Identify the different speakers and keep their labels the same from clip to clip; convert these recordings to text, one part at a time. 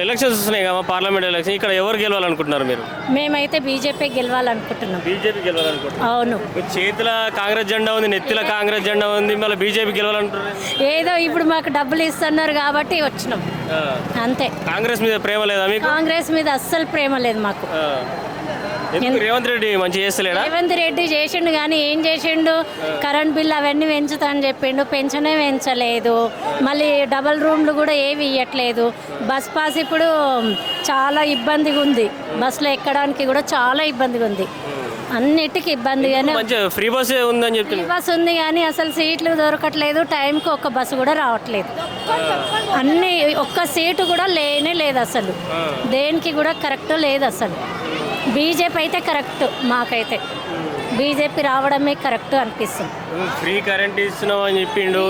Speaker 1: ఇప్పుడు ఎలక్షన్స్ వస్తున్నాయి కదా పార్లమెంట్ ఎలక్షన్ ఇక్కడ ఎవరు గెలవాలనుకుంటున్నారు మీరు?
Speaker 2: మేమైతే బీజేపీ గెలవాలనుకుంటున్నాం.
Speaker 1: బీజేపీ గెలవాలనుకుంటున్నారు.
Speaker 2: అవును.
Speaker 1: మీ చేతిలో కాంగ్రెస్ జెండా ఉంది నెత్తిలో కాంగ్రెస్ జెండా ఉంది మళ్ళీ బీజేపీ గెలవాలంటున్నారు.
Speaker 2: ఏదో ఇప్పుడు మాకు డబ్బులు ఇస్తున్నారు కాబట్టి వచ్చినాం. అంతే.
Speaker 1: కాంగ్రెస్ మీద ప్రేమ లేదా మీకు?
Speaker 2: కాంగ్రెస్ మీద అస్సలు ప్రేమ లేదు మాకు.
Speaker 1: ఎందుకు రేవంత్ రెడ్డి మంచిగా చేస్తలేడా?
Speaker 2: రేవంత్ రెడ్డి చేసిండు కానీ ఏం చేసిండు? కరెంట్ బిల్ అవన్నీ పెంచుతా అని చెప్పిండు. పెన్షనే పెంచలేదు. మళ్ళీ డబల్ రూమ్లు కూడా ఏవి ఇవ్వట్లేదు బస్ పాస్ ఇప్పుడు చాలా ఇబ్బందిగా ఉంది. బస్సులో ఎక్కడానికి కూడా చాలా ఇబ్బందిగా ఉంది. అన్నిటికీ ఇబ్బందిగానే
Speaker 1: ఫ్రీ బస్ ఉందని చెప్తున్నారు?
Speaker 2: బస్ ఉంది కానీ అసలు సీట్లు దొరకట్లేదు. టైంకి ఒక్క బస్సు కూడా రావట్లేదు. అన్ని ఒక్క సీటు కూడా లేనే లేదు అసలు. దేనికి కూడా కరెక్ట్ లేదు అసలు. బీజేపీ అయితే కరెక్ట్ మాకైతే. బీజేపీ రావడమే కరెక్ట్ అనిపిస్తుంది.
Speaker 1: ఫ్రీ కరెంట్ ఇస్తున్నాం అని చెప్పిండు.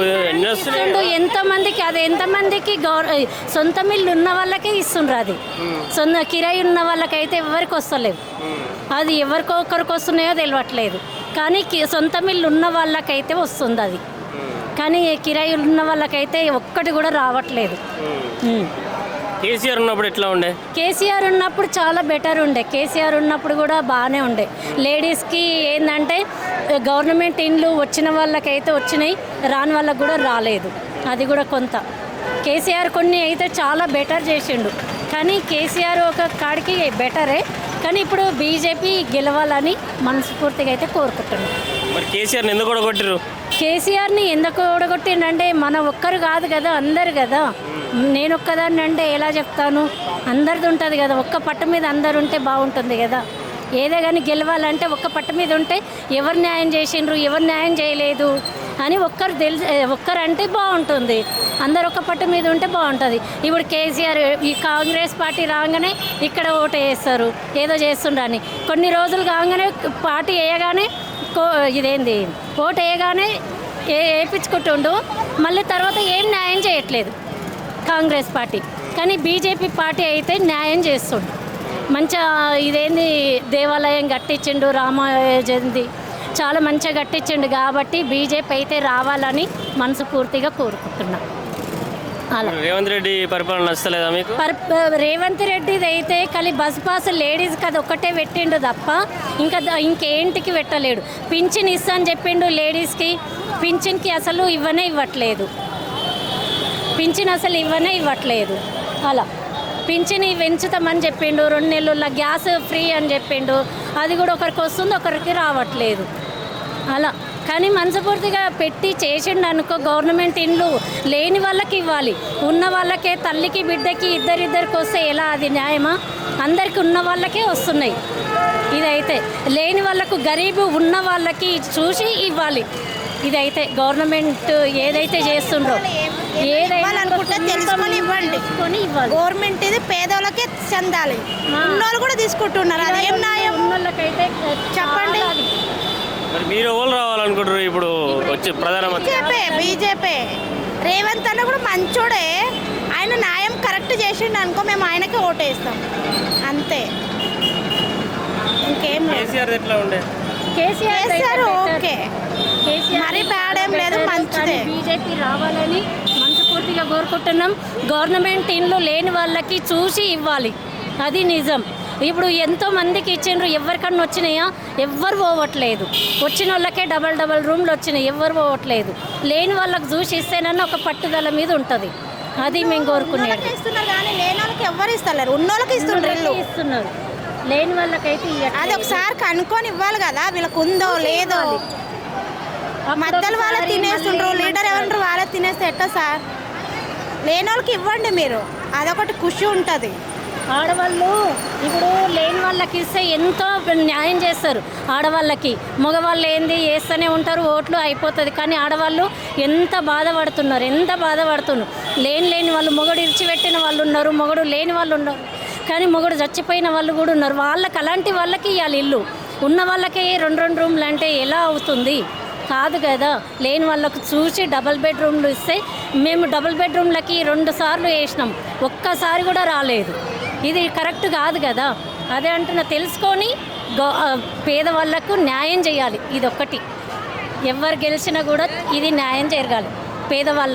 Speaker 2: ఇస్తుండు ఎంతమందికి అది ఎంతమందికి గౌర సొంత మిల్లు ఉన్న వాళ్ళకే ఇస్తుండ్రు అది. సొంత కిరాయి ఉన్న వాళ్ళకైతే ఎవరికి వస్తలేదు అది ఎవరికో ఒకరికి వస్తున్నాయో తెలియట్లేదు కానీ సొంత మిల్లు ఉన్న వాళ్ళకైతే వస్తుంది అది. కానీ కిరాయి ఉన్న వాళ్ళకైతే ఒక్కటి కూడా రావట్లేదు.
Speaker 1: కేసీఆర్ ఉన్నప్పుడు ఎట్లా ఉండే?
Speaker 2: కేసీఆర్ ఉన్నప్పుడు చాలా బెటర్ ఉండే. కేసీఆర్ ఉన్నప్పుడు కూడా బాగానే ఉండే. లేడీస్కి ఏంటంటే గవర్నమెంట్ ఇండ్లు వచ్చిన వాళ్ళకైతే వచ్చినాయి రాని వాళ్ళకి కూడా రాలేదు. అది కూడా కొంత. కేసీఆర్ కొన్ని అయితే చాలా బెటర్ చేసిండు. కానీ కేసీఆర్ ఒక కాడికి బెటరే. కానీ ఇప్పుడు బీజేపీ గెలవాలని మనస్ఫూర్తిగా అయితే కోరుకుంటున్నాను
Speaker 1: మరి కేసీఆర్ని ఎందుకు
Speaker 2: కేసీఆర్ని ఎందుకు ఓడగొట్టిండంటే మన ఒక్కరు కాదు కదా అందరు కదా. నేను ఒక్కదాన్ని అంటే ఎలా చెప్తాను? అందరిది ఉంటుంది కదా ఒక్క పట్టు మీద అందరు ఉంటే బాగుంటుంది కదా. ఏదే కానీ గెలవాలంటే ఒక్క పట్టు మీద ఉంటే ఎవరు న్యాయం చేసిండ్రు ఎవరు న్యాయం చేయలేదు అని ఒక్కరు తెలి ఒక్కరు అంటే బాగుంటుంది అందరు ఒక్క పట్టు మీద ఉంటే బాగుంటుంది ఇప్పుడు కేసీఆర్ ఈ కాంగ్రెస్ పార్టీ రాగానే ఇక్కడ ఓటు వేస్తారు ఏదో చేస్తుండని కొన్ని రోజులు కాగానే పార్టీ వేయగానే కో ఇదేంది ఓటు వేయగానే ఏ వేయించుకుంటుండు మళ్ళీ తర్వాత ఏం న్యాయం చేయట్లేదు. కాంగ్రెస్ పార్టీ. కానీ బీజేపీ పార్టీ అయితే న్యాయం చేస్తుండు మంచిగా ఇదేంది దేవాలయం కట్టించిండు రామ జయంతి చాలా మంచిగా కట్టించిండు కాబట్టి బీజేపీ అయితే రావాలని మనస్ఫూర్తిగా కోరుకుంటున్నా. అలా.
Speaker 1: రేవంత్ రెడ్డి పరిపాలన నచ్చలేదా మీకు?
Speaker 2: రేవంత్ రెడ్డిది అయితే ఖాళీ బస్ పాస్ లేడీస్కి అది ఒక్కటే పెట్టిండు తప్ప ఇంకా ఇంకేంటికి పెట్టలేడు. పింఛన్ ఇస్తా అని చెప్పిండు లేడీస్కి పింఛన్కి అసలు ఇవ్వనే ఇవ్వట్లేదు. పింఛన్ అసలు ఇవ్వనే ఇవ్వట్లేదు. అలా. పింఛన్ పెంచుతామని చెప్పిండు రెండు నెలల గ్యాస్ ఫ్రీ అని చెప్పిండు అది కూడా ఒకరికి వస్తుంది ఒకరికి రావట్లేదు. అలా. కానీ మనసుపూర్తిగా పెట్టి చేసిండు అనుకో గవర్నమెంట్ ఇండ్లు లేని వాళ్ళకి ఇవ్వాలి. ఉన్న వాళ్ళకే తల్లికి బిడ్డకి ఇద్దరిద్దరికి వస్తే ఎలా అది న్యాయమా? అందరికి ఉన్న వాళ్ళకే వస్తున్నాయి. ఇదైతే. లేని వాళ్ళకు గరీబు ఉన్న వాళ్ళకి చూసి ఇవ్వాలి. ఇదైతే గవర్నమెంట్ ఏదైతే చేస్తుండ్రో ఏదైనా
Speaker 3: గవర్నమెంట్ ఇది పేదోళ్ళకే చెందాలి. ఉన్నోళ్ళు కూడా తీసుకుంటున్నారు. అది ఏం న్యాయం?
Speaker 2: ఉన్నోళ్ళకైతే
Speaker 3: చెప్పండి.
Speaker 1: మరి మీరు ఎవరు రావాలనుకుంటారు ఇప్పుడు వచ్చే ప్రధానమంత్రి?
Speaker 3: BJP BJP. రేవంత్ అన్న కూడా మంచోడే. ఆయన న్యాయం కరెక్ట్ చేసిండు అనుకో మేము ఆయనకే ఓటేస్తాం. అంతే. ఇంకేం
Speaker 1: కేసీఆర్ ఎట్లా ఉండే?
Speaker 2: కేసీఆర్.
Speaker 3: ఓకే
Speaker 2: కేసీఆర్
Speaker 3: మరీ bad ఏం లేదు, మంచిదే.
Speaker 2: బీజేపీ రావాలని మనస్ఫూర్తిగా కోరుకుంటున్నాం. గవర్నమెంట్ ఇండ్లు లేని వాళ్ళకి చూసి ఇవ్వాలి. అది నిజం. ఇప్పుడు ఎంతో మందికి ఇచ్చిండ్రు ఎవరికన్నా వచ్చినాయా? ఎవ్వరు పోవట్లేదు. వచ్చిన వాళ్ళకే డబల్ డబల్ రూమ్లు వచ్చినాయి ఎవ్వరు పోవట్లేదు. లేని వాళ్ళకి చూసి ఇస్తేనన్నా ఒక పట్టుదల మీద ఉంటుంది. అది మేము కోరుకునేది.
Speaker 3: ఉన్నోళ్ళకి ఇస్తున్నారు కానీ లేని వాళ్ళకి ఎవరు ఇస్తలేరు. ఉన్నోళ్ళకి ఇల్లు.
Speaker 2: ఇస్తున్నారు. లేని వాళ్ళకైతే
Speaker 3: అది. ఒకసారి కనుక్కొని ఇవ్వాలి కదా వీళ్ళకి ఉందో లేదో. మధ్యలో వాళ్ళే తినేస్తుండ్రు లీడర్ ఎవరు వాళ్ళే తినేస్తే ఎట్టా సార్? లేని వాళ్ళకి ఇవ్వండి మీరు. అదొకటి ఖుషి ఉంటుంది.
Speaker 2: ఆడవాళ్ళు ఇప్పుడు లేని వాళ్ళకి ఇస్తే ఎంతో న్యాయం చేస్తారు ఆడవాళ్ళకి. మగవాళ్ళు ఏంది వేస్తూనే ఉంటారు ఓట్లు అయిపోతుంది. కానీ ఆడవాళ్ళు ఎంత బాధపడుతున్నారు ఎంత బాధపడుతున్నారు. లేని లేని వాళ్ళు మొగడు ఇడిచిపెట్టిన వాళ్ళు ఉన్నారు మొగడు లేని వాళ్ళు ఉన్నారు. కానీ మొగుడు చచ్చిపోయిన వాళ్ళు కూడా ఉన్నారు. వాళ్ళకి అలాంటి వాళ్ళకి ఇవ్వాలి ఇల్లు. ఉన్న వాళ్ళకి రెండు రెండు రూమ్లు అంటే ఎలా అవుతుంది? కాదు కదా. లేని వాళ్ళకు చూసి డబల్ బెడ్రూమ్లు ఇస్తే మేము డబుల్ బెడ్రూమ్లకి రెండు సార్లు వేసినాం. ఒక్కసారి కూడా రాలేదు. ఇది కరెక్ట్ కాదు కదా. అదే అంటున్నా తెలుసుకొని గో- పేదవాళ్ళకు న్యాయం చేయాలి. ఇది ఒక్కటి ఎవరు గెలిచినా కూడా ఇది న్యాయం జరగాలి. పేదవాళ్ళ